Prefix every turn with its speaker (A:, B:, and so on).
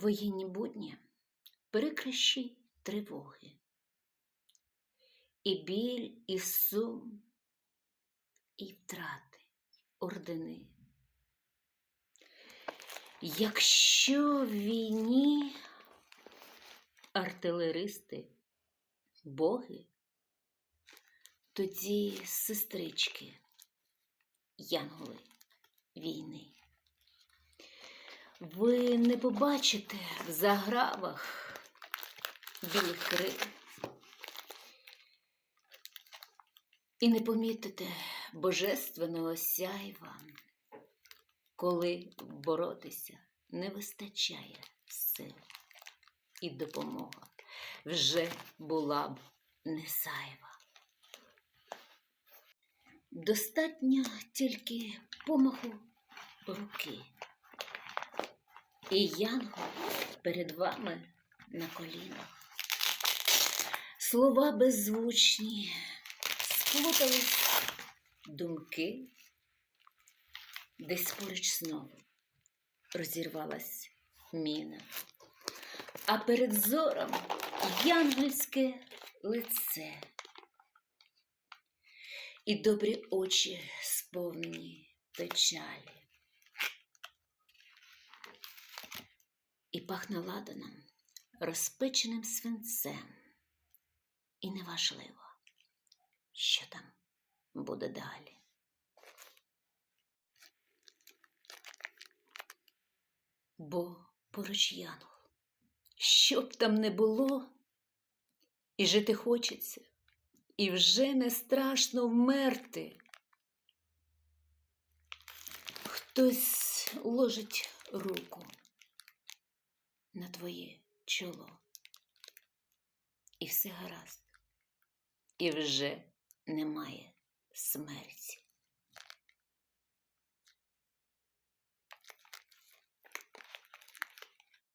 A: Воєнні будні, перекрищі тривоги, і біль, і сум, і втрати, ордени. Якщо в війні артилеристи, боги, тоді сестрички, янголи війни. Ви не побачите в загравах білих крил і не помітите божественного сяйва, коли боротися не вистачає сил, і допомога вже була б не зайва. Достатньо тільки помаху руки. І янгол перед вами на колінах. Слова беззвучні, сплутались думки, десь поруч знову розірвалась міна, а перед зором янгольське лице і добрі очі сповнені печалі. І пахне ладаном, розпеченим свинцем. І неважливо, що там буде далі. Бо поруч янгол, що б там не було, і жити хочеться, і вже не страшно вмерти. Хтось ложить руку на твоє чоло. І все гаразд, і вже немає смерті.